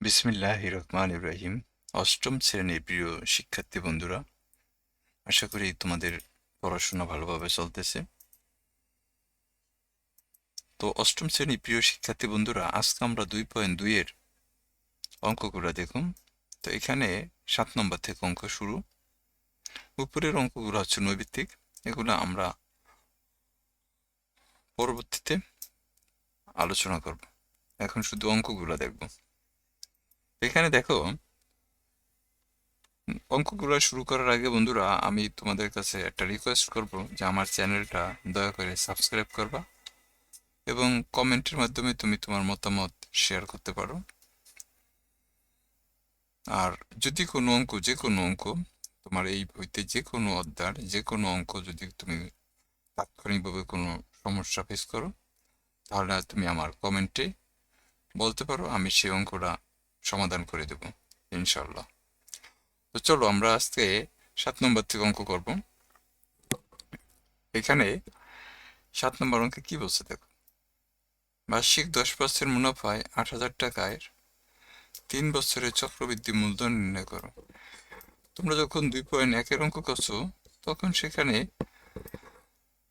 বিসমিল্লাহ রহমান ইব্রাহিম অষ্টম শ্রেণির প্রিয় শিক্ষার্থী বন্ধুরা, আশা করি তোমাদের পড়াশোনা ভালোভাবে চলতেছে। তো অষ্টম শ্রেণির প্রিয় শিক্ষার্থী বন্ধুরা, আজকে আমরা দুই পয়েন্ট দুইয়ের অঙ্কগুলো দেখুন। তো এখানে সাত নম্বর থেকে অঙ্ক শুরু। উপরের অঙ্কগুলো হচ্ছে নৈবিত্তিক। এগুলো আমরা পরবর্তীতে আলোচনা করব। এখন শুধু অঙ্কগুলো দেখব। এখানে দেখো অঙ্কগুলো শুরু করার আগে বন্ধুরা, আমি তোমাদের কাছে একটা রিকোয়েস্ট করব যে আমার চ্যানেলটা দয়া করে সাবস্ক্রাইব করবা এবং কমেন্টের মাধ্যমে তুমি তোমার মতামত শেয়ার করতে পারো। আর যদি কোনো অঙ্ক, যে কোনো অঙ্ক, তোমার এই বইতে যে কোনো অধ্যার যে কোনো অঙ্ক যদি তুমি তাৎক্ষণিকভাবে কোনো সমস্যা ফেস করো, তাহলে তুমি আমার কমেন্টে বলতে পারো, আমি সেই অঙ্কটা সমাধান করে দেব ইনশাল্লাহ তো চলো আমরা আজকে সাত নম্বর থেকে অঙ্ক করব। এখানে সাত নম্বর অঙ্কে কি বলছে দেখো? বার্ষিক দশ পার্সেন্ট মুনাফায় আট হাজার টাকায় তিন বছরের চক্রবৃদ্ধি মূলধন নির্ণয় করো। তোমরা যখন দুই পয়েন্ট একের অঙ্ক করছ, তখন সেখানে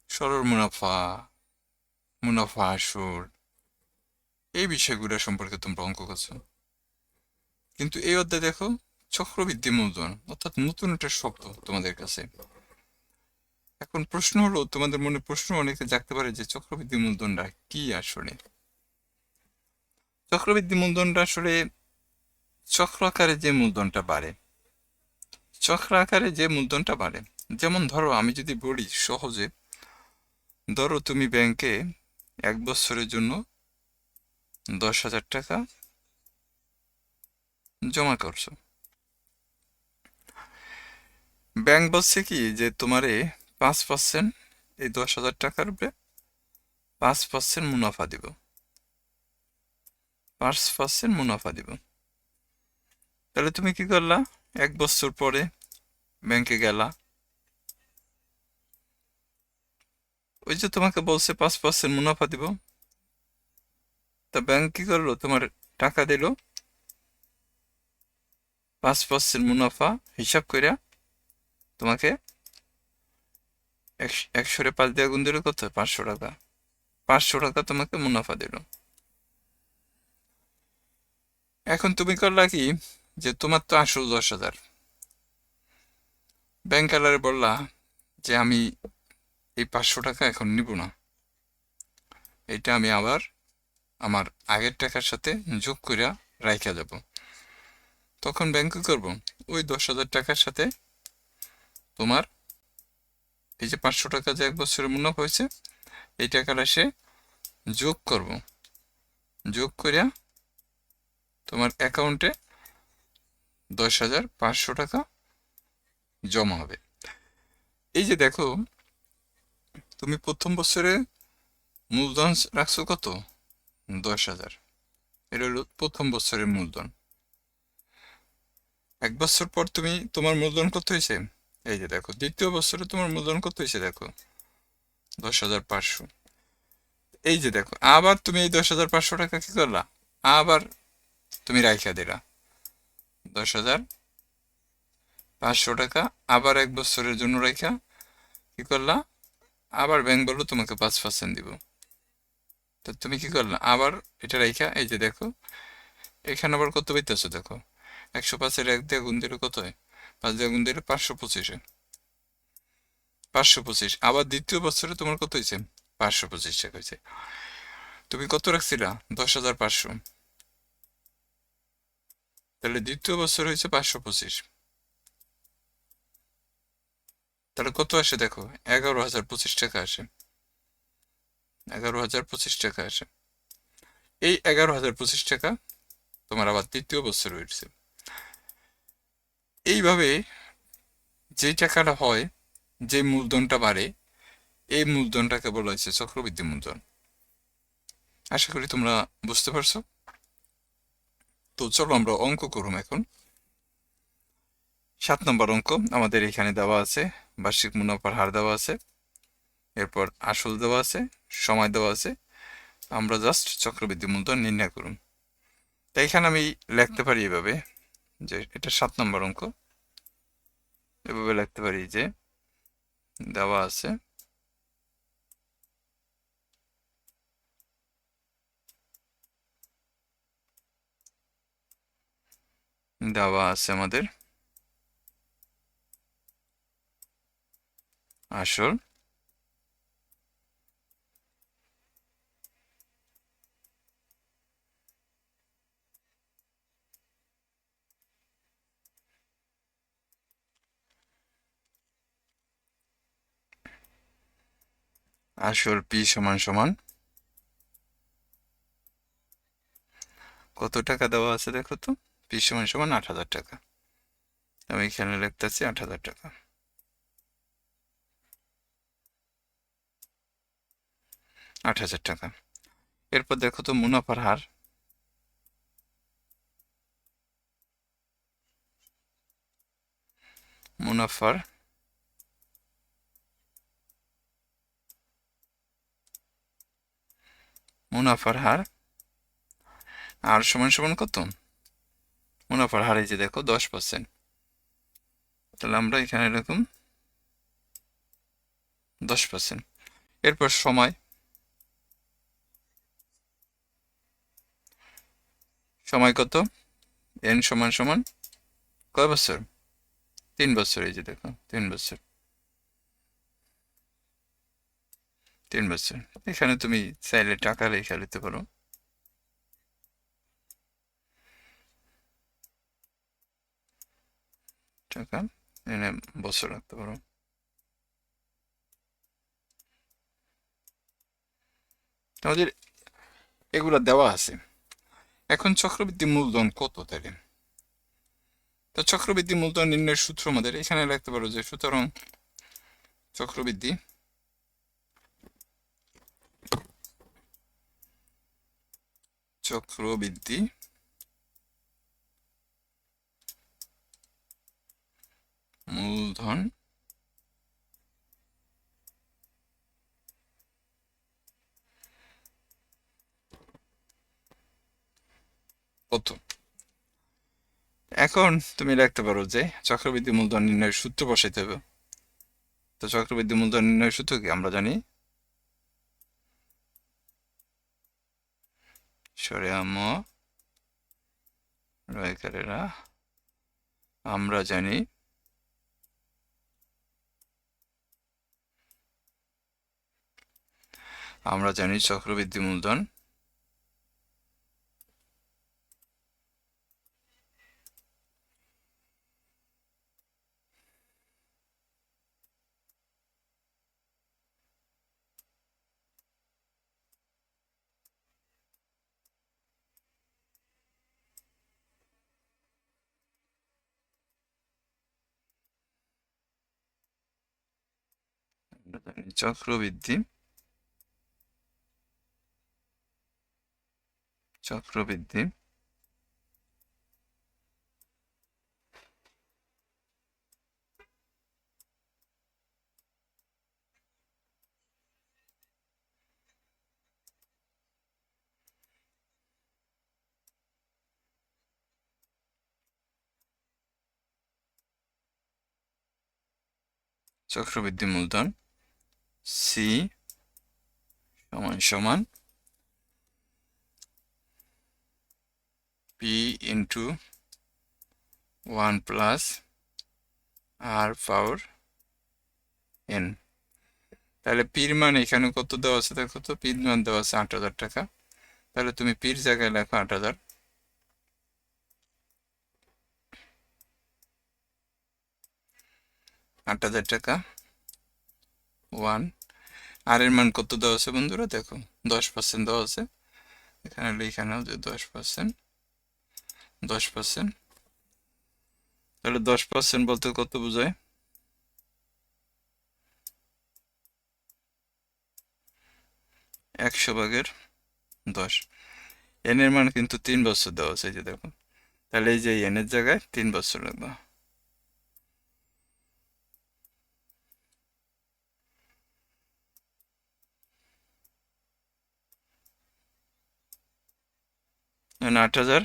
সরল মুনাফা মুনাফা আসর এই বিষয়গুলো সম্পর্কে তোমরা অঙ্ক করছ। কিন্তু এই অধ্যায় দেখো চক্রবৃদ্ধি মূলধন, অর্থাৎ নতুন একটা শব্দ তোমাদের কাছে। এখন প্রশ্ন হলো, তোমাদের মনে প্রশ্ন অনেকে জাগতে পারে যে চক্রবৃদ্ধি মূলধনটা কি আসলে? চক্রবৃদ্ধি মূলধনটা আসলে চক্র আকারে যে মূলধনটা বাড়ে, চক্র আকারে যে মূলধনটা বাড়ে, যেমন ধরো আমি যদি বলি সহজে, ধরো তুমি ব্যাংকে এক বছরের জন্য দশ হাজার টাকা জমা করছ। ব্যাংক বলছে কি যে তোমারে পাঁচ পার্সেন্ট এই দশ হাজার টাকার উপরে পাঁচ পার্সেন্ট মুনাফা দিব। পাঁচ পার্সেন্ট মুনাফা দিব। তাহলে তুমি কি করলা? এক বছর পরে ব্যাংকে গেলা। ওই যে তোমাকে বলছে পাঁচ পার্সেন্ট মুনাফা দিব। তা ব্যাংক কি করল? তোমার টাকা দিল। পাঁচ পার্সেন্ট মুনাফা, হিসাব করিয়া তোমাকে একশোরে পাঁচ দিয়ে গুণ দিল কত? পাঁচশো টাকা। পাঁচশো টাকা তোমাকে মুনাফা দিল। এখন তুমি করলা কি? যে তোমার তো আসল দশ হাজার। ব্যাংক আলারে বললা যে আমি এই পাঁচশো টাকা এখন নিব না। এটা আমি আবার আমার আগের টাকার সাথে যোগ করিয়া রাইখা যাব তখন ব্যাংকে করব। ওই দশ হাজার টাকার সাথে তোমার এই যে পাঁচশো টাকা যে এক বছরের মুনাফা হয়েছে, এই টাকাটা সে যোগ করব। যোগ করিয়া তোমার অ্যাকাউন্টে দশ হাজার পাঁচশো টাকা জমা হবে। এই যে দেখো, তুমি প্রথম বছরে মূলধন রাখছো কত? দশ হাজার। এটা হলো প্রথম বছরের মূলধন। এক বছর পর তুমি তোমার মূলধন কত হয়েছে? এই যে দেখো, দ্বিতীয় বছরে তোমার মূলধন কত হয়েছে দেখো? দশ হাজার পাঁচশো। এই যে দেখো, আবার তুমি এই দশ হাজার পাঁচশো টাকা কি করলা? আবার তুমি রাইখা দিলা। দশ হাজার পাঁচশো টাকা আবার এক বছরের জন্য রাইখা কি করলা? আবার ব্যাংক বলল তোমাকে পাঁচ পার্সেন্ট দিব। তো তুমি কি করলা? আবার এটা রাইখা, এই যে দেখো, এখানে আবার কত পাইতেছো দেখো? একশো পাঁচের এক দিয়ে গুণ দিলে কত হয়? পাঁচ দিয়ে গুণ দিলে পাঁচশো পঁচিশে পাঁচশো পঁচিশ। আবার দ্বিতীয় বছরে তোমার কত হয়েছে? পাঁচশো পঁচিশ টাকা হয়েছে। তুমি কত রাখছিলা? দশ হাজার পাঁচশো। তাহলে দ্বিতীয় বছর হয়েছে পাঁচশো পঁচিশ। তাহলে কত আসে দেখো? এগারো হাজার পঁচিশ টাকা আসে। এগারো হাজার পঁচিশ টাকা আসে। এই এগারো হাজার পঁচিশ টাকা তোমার আবার তৃতীয় বছর হয়েছে। এইভাবে যে টাকাটা হয়, যে মূলধনটা বাড়ে, এই মূলধনটাকে বলা হয়েছে চক্রবৃদ্ধি মূলধন। আশা করি তোমরা বুঝতে পারছ। তো চলো আমরা অঙ্ক করুম এখন। সাত নম্বর অঙ্ক আমাদের এখানে দেওয়া আছে, বার্ষিক মুনাফার হার দেওয়া আছে, এরপর আসল দেওয়া আছে, সময় দেওয়া আছে। আমরা জাস্ট চক্রবৃদ্ধি মূলধন নির্ণয় করুন তাই এখানে আমি লিখতে পারি এভাবে যে এটা সাত নম্বর অঙ্ক। এভাবে লিখতে পারি যে দেওয়া আছে আসল পি সমান সমান। কত টাকা দেওয়া আছে দেখো তো? পি সমান সমান আট হাজার টাকা। আমি এখানে লিখতেছি আট হাজার টাকা। আট হাজার টাকা। এরপর দেখো তো মুনাফার হার। মুনাফার মুনাফার হার, আর সমান সমান কত? মুনাফার হার এই যে দেখো, দশ পার্সেন্ট তাহলে আমরা এখানে এরকম দশ পার্সেন্ট এরপর সময়। সময় কত? এন সমান সমান কয় বছর? তিন বছর, এই যে দেখো, তিন বছর। তিন বছর। এখানে তুমি চাইলে টাকা রেখে নিতে পারো। টাকা এনে বছর রাখতে পারো। আমাদের এগুলা দেওয়া আছে। এখন চক্রবৃদ্ধি মূলধন কত তাহলে তো চক্রবৃদ্ধি মূলধন নির্ণয়ের সূত্র আমাদের এখানে লিখতে পারো যে সুতরাং চক্রবৃদ্ধি চক্রবৃদ্ধি। মূলধন। কত এখন তুমি লিখতে পারো যে চক্রবৃদ্ধি মূলধন নির্ণয়ের সূত্র বসাইতে হবে। তো চক্রবৃদ্ধি মূলধন নির্ণয়ের সূত্র কি? আমরা জানি সরেয়াম রয়কারেরা আমরা জানি আমরা জানি চক্রবৃদ্ধি মূলধন আমরা জানি চক্রবৃদ্ধি চক্রবৃদ্ধি চক্রবৃদ্ধি মূলধন সি সমান সমান P into one plus R power N তাহলে পির মান এখানে কত দেওয়া আছে দেখো তো? পির মান দেওয়া আছে আট হাজার টাকা। তাহলে তুমি পির জায়গায় লেখো আট হাজার। আট হাজার টাকা। ওয়ান। আর এর মান কত দেওয়া আছে বন্ধুরা? দেখো, দশ পার্সেন্ট দেওয়া আছে। এখানে লিখে নাও যে দশ পার্সেন্ট দশ পার্সেন্ট তাহলে দশ পার্সেন্ট বলতে কত বোঝায়? একশো ভাগের দশ। এনের মান কিন্তু তিন বছর দেওয়া আছে যে দেখো। তাহলে এই যে এনের জায়গায় তিন বছর লাগবে। আট হাজার।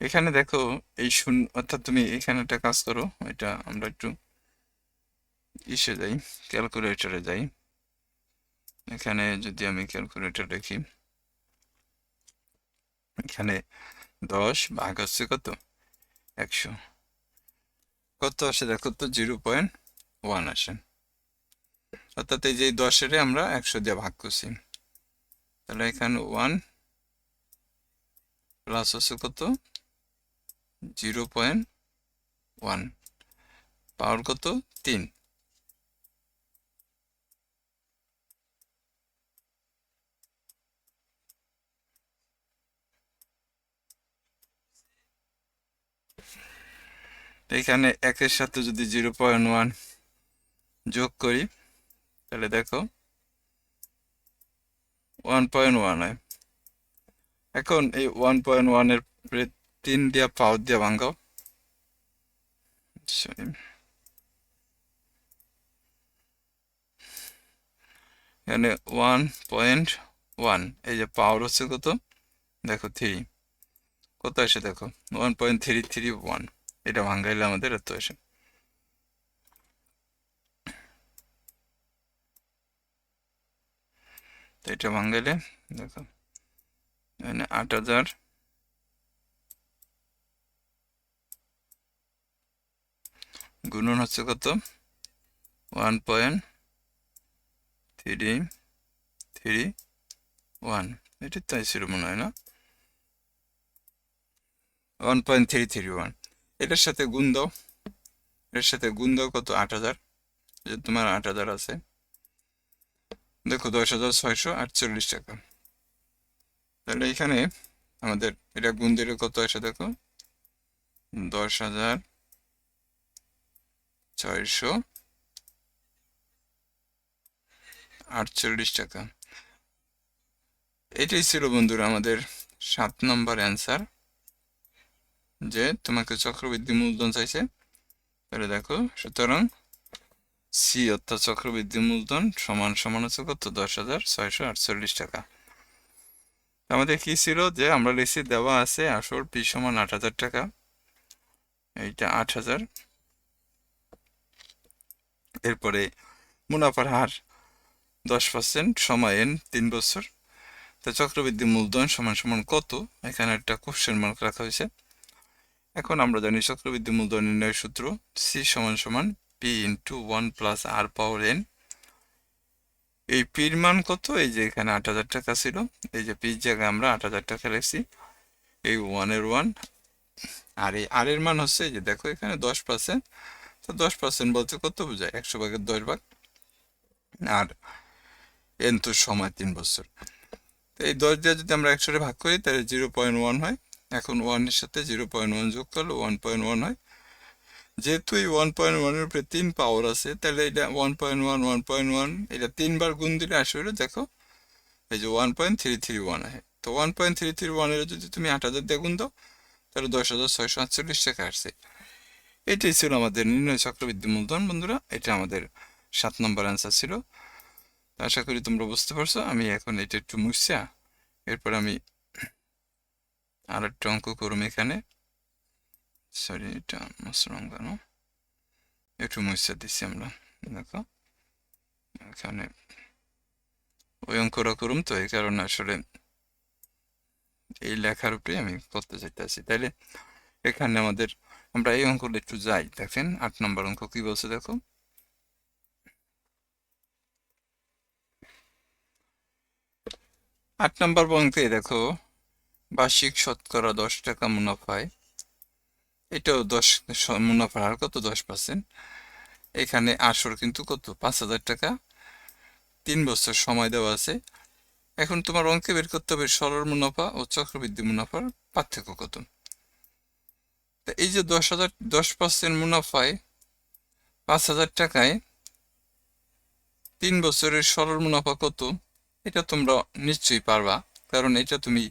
এখানে দেখো এই শূন্য, অর্থাৎ তুমি এখানে একটা কাজ করো, এটা আমরা একটু ইসে যাই ক্যালকুলেটরে যাই এখানে যদি আমি ক্যালকুলেটর দেখি, এখানে দশ ভাগ হচ্ছে কত? একশো। কত আসে দেখো তো? জিরো পয়েন্ট ওয়ান আসে। অর্থাৎ এই যে দশেরে আমরা একশো দিয়ে ভাগ করছি। তাহলে এখানে ওয়ান প্লাস হচ্ছে কত? Zero point one. পাওয়ার কত? তিন। এখানে একের সাথে যদি জিরো পয়েন্ট ওয়ান যোগ করি, তাহলে দেখো, ওয়ান পয়েন্ট ওয়ান হয়। এখন এই ওয়ান পয়েন্ট ওয়ান ওয়ানের তিন দিয়া পাওয়ার দিয়া Sorry. এখানে ওয়ান পয়েন্ট ওয়ান এই যে পাওয়ার হচ্ছে কত? দেখো থ্রি কত আসে দেখো? One point three three one এটা ভাঙ্গাইলে আমাদের এত আসে। এটা ভাঙ্গাইলে দেখো। এখানে আট হাজার। গুণন হচ্ছে কত? One point three three one. এটি তাই ছিল মনে হয় না? One point three three one. এটার সাথে গুণ দাও। এর সাথে গুণ দাও কত? আট হাজার। তোমার আট হাজার আছে। দেখো দশ হাজার ছয়শো আটচল্লিশ টাকা। তাহলে এখানে আমাদের এটা গুণ দিলে কত আসে দেখো? দশ হাজার ছয়শো আটচল্লিশ টাকা। এটাই ছিল বন্ধুরা আমাদের সাত নম্বর অ্যান্সার, যে তোমাকে চক্রবৃদ্ধি মূলধন চাইছে। তাহলে দেখো, সুতরাং সি অর্থাৎ চক্রবৃদ্ধি মূলধন সমান সমান হচ্ছে কত? দশ হাজার ছয়শো আটচল্লিশ টাকা। আমাদের কি ছিল যে আমরা লিখছি দেওয়া আছে আসল পি সমান আট হাজার টাকা। এইটা আট হাজার। এরপরে মুনাফার হার দশ পার্সেন্ট সময় এন তিন বছর। তা চক্রবৃদ্ধি মূলধন সমান সমান কত? এখানে একটা কোশ্চেন মার্ক রাখা হয়েছে। এখন আমরা জানি চক্রবৃদ্ধি মূলধন নির্ণয়ের সূত্র সি সমান সমান P into one plus R power N এই পির মান কত? এই যে এখানে আট হাজার টাকা ছিল। এই যে পির জায়গায় আমরা আট হাজার টাকা লিখছি এই ওয়ানের ওয়ান আর এই আর এর মান হচ্ছে এই যে দেখো এখানে দশ পার্সেন্ট তো দশ পার্সেন্ট বলতে কত বোঝায়? একশো ভাগের দশ ভাগ। আর এন তো সময় তিন বছর। তো এই দশ দিয়ে যদি আমরা একশোটা ভাগ করি, তাহলে জিরো পয়েন্ট ওয়ান হয়। এখন ওয়ানের সাথে জিরো পয়েন্ট ওয়ান যোগ করলে ওয়ান পয়েন্ট ওয়ান হয়। যেহেতু এই ওয়ান পয়েন্ট ওয়ানের উপরে তিন পাওয়ার আছে, তাহলে এটা one point one one point one এটা তিনবার গুণ দিলে আসলে দেখো, এই যে one point three three one আছে। তো ওয়ান পয়েন্ট থ্রি থ্রি ওয়ানের যদি তুমি আট হাজার দিয়ে গুণ দাও, তাহলে দশ হাজার ছয়শো আটচল্লিশ টাকা আসছে। এটাই ছিল আমাদের নির্ণয় চক্রবৃদ্ধি মূলধন বন্ধুরা, এটা আমাদের সাত নম্বর অ্যান্সার ছিল। আশা করি তোমরা বুঝতে পারছ, আমি এখন এটা একটু মুছছা এরপর আমি আর একটা অঙ্ক করুম এখানে। সরি এটা মশরম কেন? একটু মুছা দিচ্ছি আমরা, দেখো। এখানে ওই অঙ্কটা করুম তো, এই কারণে আসলে এই লেখার উপরে আমি করতে চাইতেছি। তাইলে এখানে আমাদের আমরা এই অঙ্কটা একটু যাই, দেখেন, আট নম্বর অঙ্ক কি বলছে দেখো? আট নম্বর অঙ্কে দেখো, বার্ষিক শতকরা দশ টাকা মুনাফায় এটাও দশ মুনাফার হার কত? দশ পার্সেন্ট এখানে আসর কিন্তু কত? পাঁচ হাজার টাকা। তিন বছর সময় দেওয়া আছে। এখন তোমার অঙ্কে বের করতে হবে সরল মুনাফা ও চক্রবৃদ্ধি মুনাফার পার্থক্য কত? তা এই যে দশ হাজার, দশ পার্সেন্ট মুনাফায় পাঁচ হাজার টাকায় তিন বছরের সরল মুনাফা কত? এটা তোমরা নিশ্চয়ই পারবা। কারণ এটা তুমি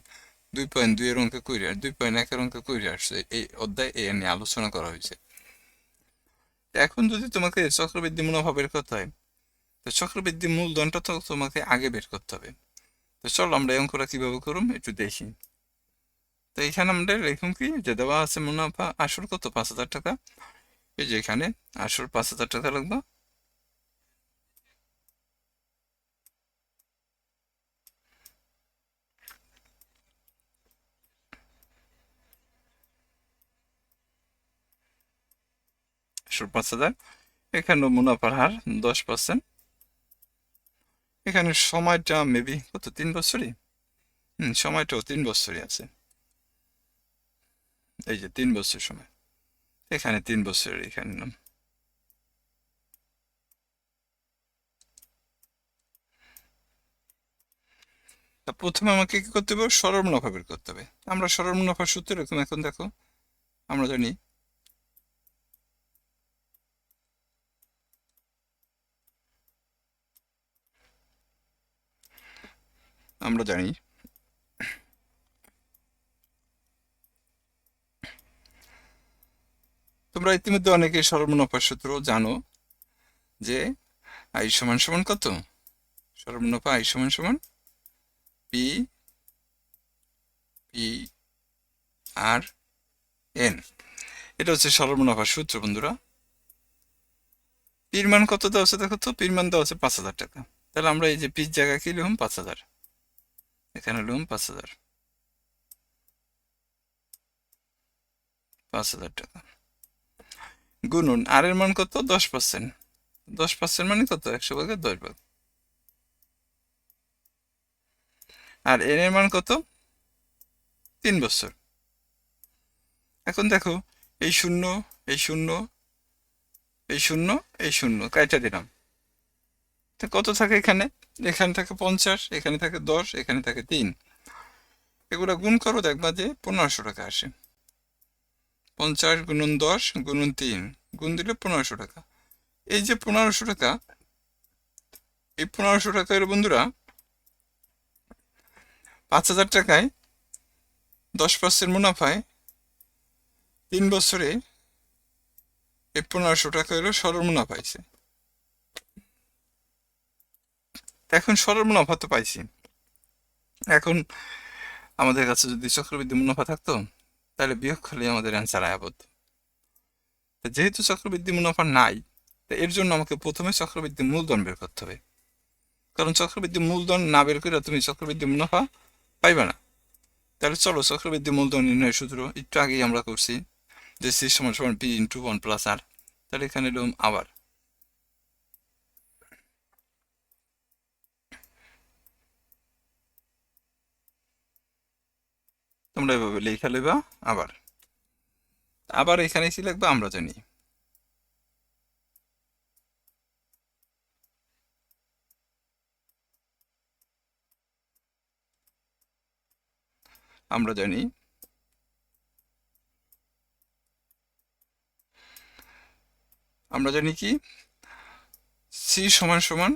দুই পয়েন্ট দুই এর অঙ্কে কইরে দুই পয়েন্ট একের অঙ্কে কইরে আসছে। এই অধ্যায় এ নিয়ে আলোচনা করা হয়েছে। এখন যদি তোমাকে চক্রবৃদ্ধি মুনাফা বের করতে হয়, তো চক্রবৃদ্ধি মূলধনটা তো তোমাকে আগে বের করতে হবে। তো চলো আমরা এই অঙ্কটা কীভাবে করুম একটু দেখি। তো এখানে আমাদের এরকম কি যে দেওয়া আছে মুনাফা আসল কত? পাঁচ হাজার টাকা। এই যে এখানে আসল পাঁচ হাজার টাকা লাগবে। আসল পাঁচ হাজার। এখানে মুনাফার হার দশ পার্সেন্ট। এখানে সময়টা মেবি কত, তিন বছরই? হুম, সময়টাও তিন বছরই আছে। এই যে তিন বছর সময়। এখানে তিন বছরের এখানে নাম। প্রথমে আমাকে কি করতে হবে? সরল মুনাফা বের করতে হবে। আমরা সরল সূত্র এরকম এখন দেখো। আমরা জানি আমরা জানি। তোমরা ইতিমধ্যে অনেকে সরল মুনাফার সূত্র জানো যে আই সমান সমান কত? সরল মুনাফা আই সমান সমান পি পি, আর, এন। এটা হচ্ছে সরল মুনাফার সূত্র, বন্ধুরা। পির মান কত দেওয়া আছে দেখো তো? পির মান দেওয়া আছে পাঁচ হাজার টাকা। তাহলে আমরা এই যে পির জায়গায় কি লিখুন? পাঁচ হাজার। এখানে লিখুন পাঁচ হাজার টাকা গুনুন আর এর মান কত দশ পার্সেন্ট দশ পার্সেন্ট মানে কত একশো ভাগের দশ ভাগ আর এন এর মান কত তিন বছর এখন দেখো এই শূন্য এই শূন্য এই শূন্য এই শূন্য কাইটা দিলাম কত থাকে এখানে এখানে থাকে পঞ্চাশ, এখানে থাকে দশ, এখানে থাকে তিন। এগুলো গুণ করো, দেখবা যে পনেরোশো টাকা আসে। পঞ্চাশ গুণন দশ গুণন তিন, গুণ দিলে পনেরোশো টাকা। এই যে পনেরোশো টাকা, এই পনেরোশো টাকার বন্ধুরা, পাঁচ হাজার টাকায় দশ পার্সেন্ট মুনাফায় তিন বছরে এই পনেরোশো টাকা হলো সরল মুনাফা এখন সরল মুনাফা তো পাইছি। এখন আমাদের কাছে যদি চক্রবৃদ্ধি মুনাফা থাকতো, তাহলে বিয়োগ করলে আমাদের অ্যান্সার আয়াবদ্ধ যেহেতু চক্রবৃদ্ধি মুনাফা নাই, তো এর জন্য আমাকে প্রথমে চক্রবৃদ্ধি মূলধন বের করতে হবে। কারণ চক্রবৃদ্ধি মূলধন না বের করে তুমি চক্রবৃদ্ধি মুনাফা পাইবে না। তাহলে চলো চক্রবৃদ্ধি মূলধন নির্ণয় সূত্র একটু আগেই আমরা করছি, যে সি সমান সমান P into one plus R. তাহলে এখানে এলাম আবার। তোমরা এভাবে লেখা লইবা, আবার। আবার এখানে কি লাগবে আমরা জানি। আমরা জানি। আমরা জানি কি? সি সমান সমান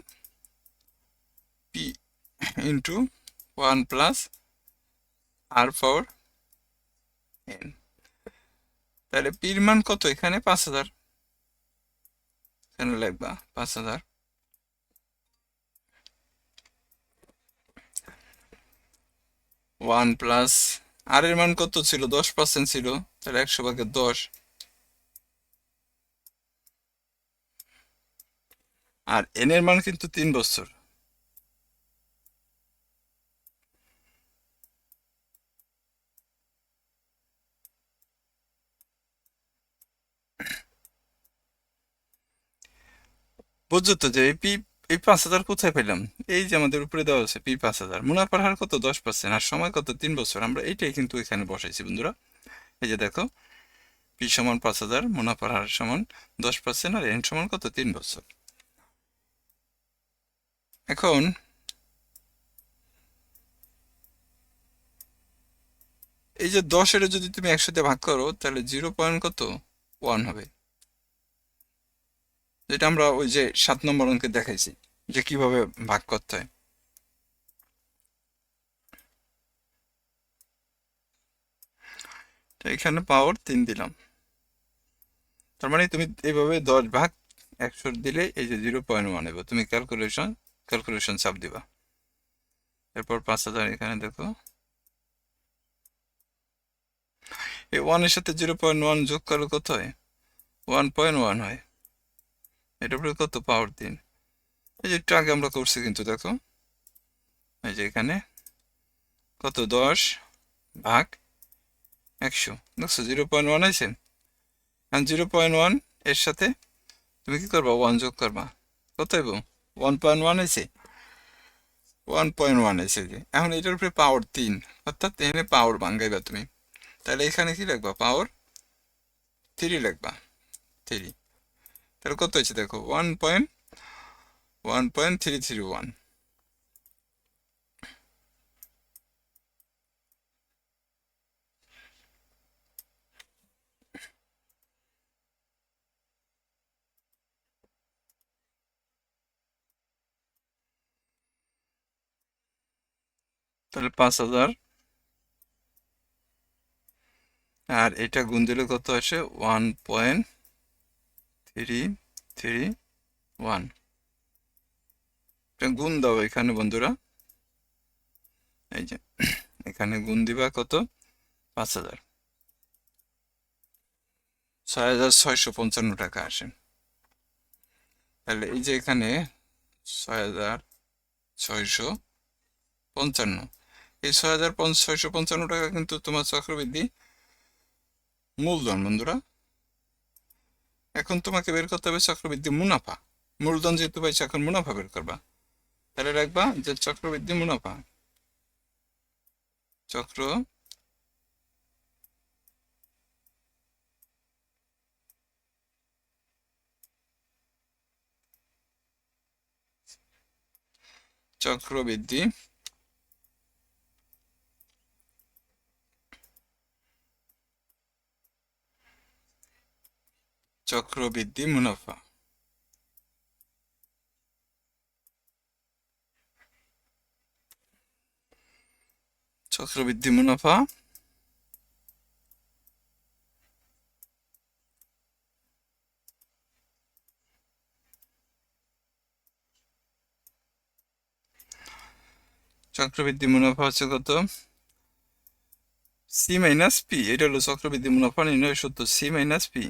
P into one plus R for N তাহলে পির মান কত এখানে? পাঁচ হাজার। এখানে লিখবা পাঁচ হাজার। ওয়ান প্লাস আর এর মান কত ছিল? দশ পার্সেন্ট ছিল। তাহলে একশো ভাগের দশ। আর এন এর মান কিন্তু তিন বছর। বুঝছ তো যে এই পি, এই পাঁচ হাজার কোথায় পেলাম? এই যে আমাদের উপরে দেওয়া আছে পি পাঁচ হাজার। মুনাফার হার কত? দশ পার্সেন্ট। আর সময় কত? তিন বছর। আমরা এইটাই কিন্তু এখানে বসাইছি বন্ধুরা। এই যে দেখো, পি সমান পাঁচ হাজার, মুনাফার হার সমান দশ পার্সেন্ট আর এন সমান কত? তিন বছর। এখন এই যে দশের যদি তুমি একসাথে ভাগ করো, তাহলে জিরো পয়েন্ট কত? ওয়ান হবে। যেটা আমরা ওই যে সাত নম্বর অঙ্কে দেখাইছি, যে কীভাবে ভাগ করতে হয়। এখানে পাওয়ার তিন দিলাম। তার মানে তুমি এইভাবে দশ ভাগ একশো দিলে এই যে জিরো পয়েন্ট ওয়ান হবে তুমি ক্যালকুলেশন ক্যালকুলেশন চাপ দিবা। এরপর পাঁচ হাজার এখানে দেখো। এই ওয়ানের সাথে জিরো পয়েন্ট ওয়ান যোগ করলে কত হয়? ওয়ান পয়েন্ট ওয়ান হয়। এটার উপরে কত? পাওয়ার তিন। এই যে একটু আগে আমরা করছি কিন্তু, দেখো। এই যে এখানে কত? দশ ভাগ একশো। দেখছ, জিরো পয়েন্ট ওয়ান আছে জিরো পয়েন্ট ওয়ানের সাথে তুমি কি করবা? ওয়ান যোগ করবা। কত হইব? ওয়ান পয়েন্ট ওয়ান আছে ওয়ান পয়েন্ট ওয়ান আছে এখন এটার উপরে পাওয়ার তিন, অর্থাৎ এখানে পাওয়ার ভাঙ্গাইবা তুমি। তাহলে এখানে কি লিখবা পাওয়ার থ্রি লিখবা থ্রি। তাহলে কত হয়েছে দেখো? One point one point three three one তাহলে পাঁচ হাজার। আর এটা গুণ দিলে কত আসে? One point three three, one. গুণ দাও এখানে বন্ধুরা। এই যে, এখানে গুণ দিবা কত? পাঁচ হাজার। ছয় হাজার ছয়শো পঞ্চান্ন টাকা আসে। তাহলে এই যে এখানে ছয় হাজার ছয়শো পঞ্চান্ন। এই ছয় হাজার ছয়শো পঞ্চান্ন টাকা কিন্তু তোমার চক্রবৃদ্ধি মূলধন বন্ধুরা। এখন তোমাকে বের করতে হবে চক্রবৃদ্ধি মুনাফা। মূলধন যেহেতু পাইছে, এখন মুনাফা বের করবা। তাহলে রাখবা যে চক্রবৃদ্ধি মুনাফা। চক্র চক্রবৃদ্ধি চক্রবৃদ্ধি মুনাফা। চক্রবৃদ্ধি মুনাফা। চক্রবৃদ্ধি মুনাফা হচ্ছে কত? সি মাইনাস পি এটা হলো চক্রবৃদ্ধি মুনাফা নির্ণয় সূত্র সি মাইনাস পি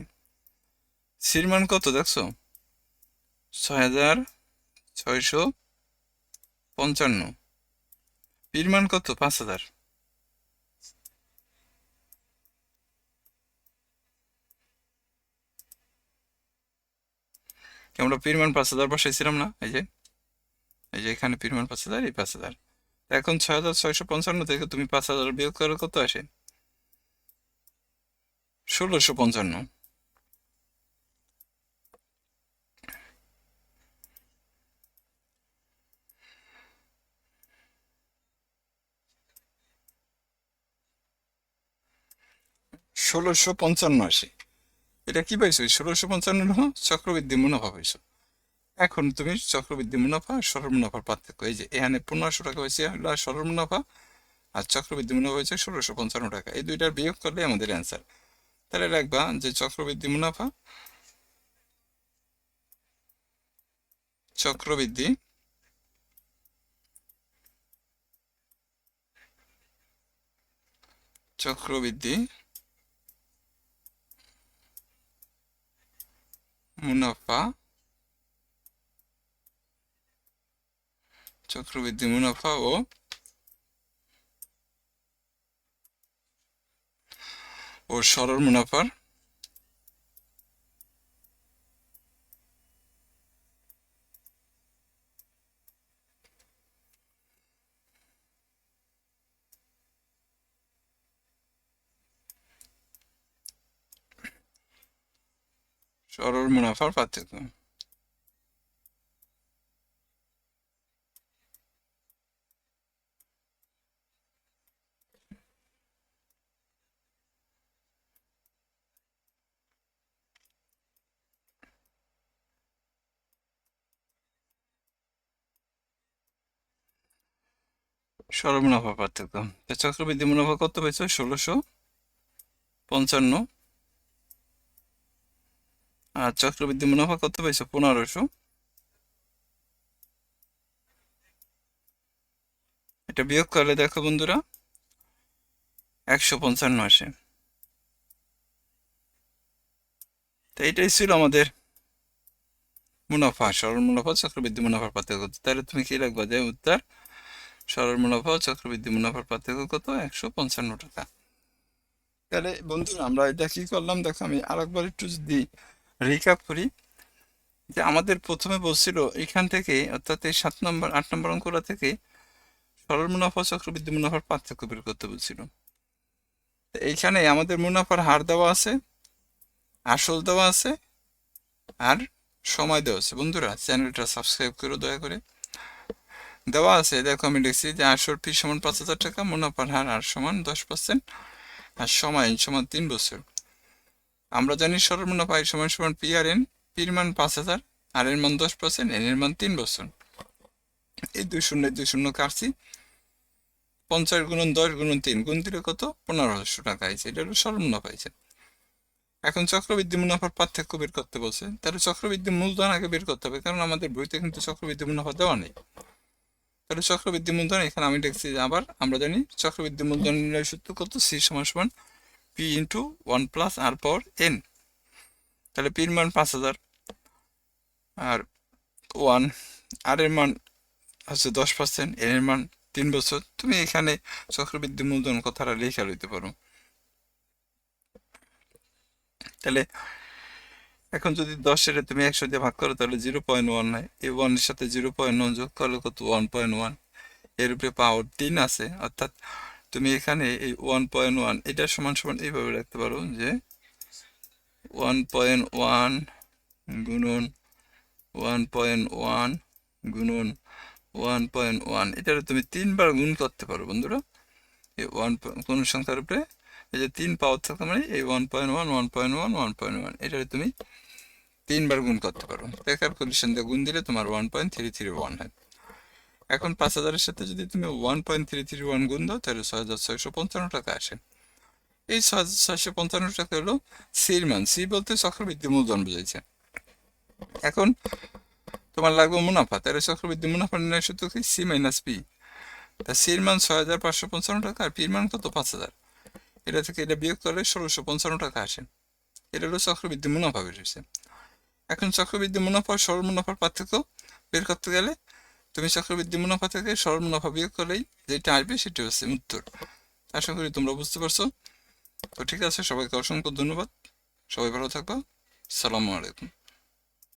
সির মান কত দেখছ? ছয় হাজার ছয়শো পঞ্চান্ন। পির মান কত? পাঁচ হাজার আমরা পির মান পাঁচ হাজার বসাইছিলাম না? এই যে এই যে এখানে পির মান পাঁচ হাজার এই পাঁচ হাজার এখন ছয় হাজার ছয়শো পঞ্চান্ন থেকে তুমি পাঁচ হাজার বিয়োগ করে কত আসে? ষোলোশো পঞ্চান্ন। ষোলোশো পঞ্চান্ন আসে। এটা কি পাইছো? ষোলোশো পঞ্চান্ন চক্রবৃদ্ধি মুনাফা পাইছো। এখন তুমি চক্রবৃদ্ধি মুনাফা, সরল মুনাফার পার্থক্য। এই যে এখানে পনেরোশো টাকা হয়েছে সরল মুনাফা, আর চক্রবৃদ্ধি মুনাফা হয়েছে ষোলোশো পঞ্চান্ন টাকা। এই দুইটার বিয়োগ করলে আমাদের অ্যান্সার তাহলে রাখবা যে চক্রবৃদ্ধি মুনাফা, চক্রবৃদ্ধি চক্রবৃদ্ধি মুনাফা। চক্রবৃদ্ধি মুনাফা ও ও সরল মুনাফার সরল মুনাফার পার্থক্য সরল মুনাফা পার্থক্য চক্রবৃদ্ধি মুনাফা কত পেয়েছ ষোলোশো পঞ্চান্ন আর চক্রবৃদ্ধি মুনাফা কত পেয়েছ? পনেরোশো। এটা বিয়োগ করলে দেখো বন্ধুরা, একশো পঞ্চান্ন আসে। তো এইটাই ছিল আমাদের মুনাফা, সরল মুনাফা, চক্রবৃদ্ধি মুনাফার পার্থক্য কত? তাহলে তুমি কি রাখবা যে উত্তর? সরল মুনাফা চক্রবৃদ্ধি মুনাফার পার্থক্য কত? একশো পঞ্চান্ন টাকা। তাহলে বন্ধুরা, আমরা এটা কি করলাম? দেখো আমি আরেকবার একটু যদি রিক্যাপ করি যে আমাদের প্রথমে বলছিল এখান থেকে, অর্থাৎ এই সাত নম্বর, আট নম্বর অঙ্কটা থেকে সরল মুনাফা চক্রবৃদ্ধি মুনাফার পার্থক্য বের করতে বলছিল। এইখানে আমাদের মুনাফার হার দেওয়া আছে, আসল দেওয়া আছে, আর সময় দেওয়া আছে। বন্ধুরা, চ্যানেলটা সাবস্ক্রাইব করো দয়া করে। দেওয়া আছে, দেখো আমি লিখছি যে আসল ফি সমান পাঁচ হাজার টাকা, মুনাফার হার আর সমান দশ পার্সেন্ট, আর সময় সমান তিন বছর। আমরা জানি সরল পাই সমান সমান পি আর এন, পির মান পাঁচ হাজার, আর এর মান দশ পার্সেন্ট এন এর মান তিন বছর এই দুই শূন্য দুই শূন্য কাটছি। পঞ্চাশ গুণন দশ গুণন তিন, গুণ দিলে কত? পনেরোশো টাকা আইছে এটা হলো সরল মুনাফা আইছে এখন চক্রবৃদ্ধি মুনাফার পার্থক্য বের করতে বলছে। তাহলে চক্রবৃদ্ধি মূলধন আগে বের করতে হবে, কারণ আমাদের বইতে কিন্তু চক্রবৃদ্ধি মুনাফা দেওয়া নেই। তাহলে চক্রবৃদ্ধি মূলধন, এখানে আমি দেখছি যে আবার আমরা জানি চক্রবৃদ্ধি মূলধন নির্ণয় সূত্র কত? সি সমান সমান P into one plus R power N তাহলে পির মান পাঁচ হাজার, আর ওয়ান আর এর মান হচ্ছে দশ পার্সেন্ট এন এর মান তিন বছর। তুমি এখানে চক্রবৃদ্ধি মূলধন কথাটা লেখা লইতে পারো। তাহলে এখন যদি দশের তুমি একশো দিয়ে ভাগ করো, তাহলে জিরো পয়েন্ট ওয়ান হয়। এই ওয়ানের সাথে জিরো পয়েন্ট ওয়ান যোগ করলে কত? ওয়ান পয়েন্ট ওয়ানের উপরে পাওয়ার তিন আছে, অর্থাৎ তুমি এখানে এই ওয়ান পয়েন্ট ওয়ান এটা সমান সমান এইভাবে রাখতে পারো যে ওয়ান পয়েন্ট ওয়ান গুণন ওয়ান পয়েন্ট ওয়ান গুণন ওয়ান পয়েন্ট ওয়ান এটার তুমি তিনবার গুণ করতে পারো বন্ধুরা। এই ওয়ান কোন সংখ্যার উপরে? এই যে তিন পাওয়ার থাকা মানে এই one point one one point one one point one এটা তুমি তিনবার গুণ করতে পারো। বেকার কন্ডিশন দিয়ে গুণ দিলে তোমার one point three three one হয়। এখন পাঁচ হাজারের সাথে যদি তুমি one point three three one গুণ দাও, তাহলে ছয় হাজার ছয়শো পঞ্চান্ন টাকা আসে। এই ছয় হাজার ছয়শো পঞ্চান্ন টাকা হলো সির মান। সি বলতে চক্রবৃদ্ধি মূলধন বুঝাইছে। এখন তোমার লাগবে মুনাফা। তাহলে চক্রবৃদ্ধি মুনাফা নির্ণয় সূত্র কি? সি মাইনাস পি তা সির মান ছয় হাজার পাঁচশো পঞ্চান্ন টাকা আর পির মান কত? পাঁচ হাজার। এটা থেকে এটা বিয়োগ করলে ষোলোশো পঞ্চান্ন টাকা আসে। এটা হলো চক্রবৃদ্ধি মুনাফা বেরিয়েছে এখন চক্রবৃদ্ধি মুনাফা, সরল মুনাফার পার্থক্য বের করতে গেলে তুমি চক্রবৃদ্ধি মুনাফা থেকে সরল মুনাফা বিয়োগ করলেই যেটা আসবে সেটি হচ্ছে উত্তর। আশা করি তোমরা বুঝতে পারছ। তো ঠিক আছে, সবাইকে অসংখ্য ধন্যবাদ। সবাই ভালো থাকবা। সালামু আলাইকুম।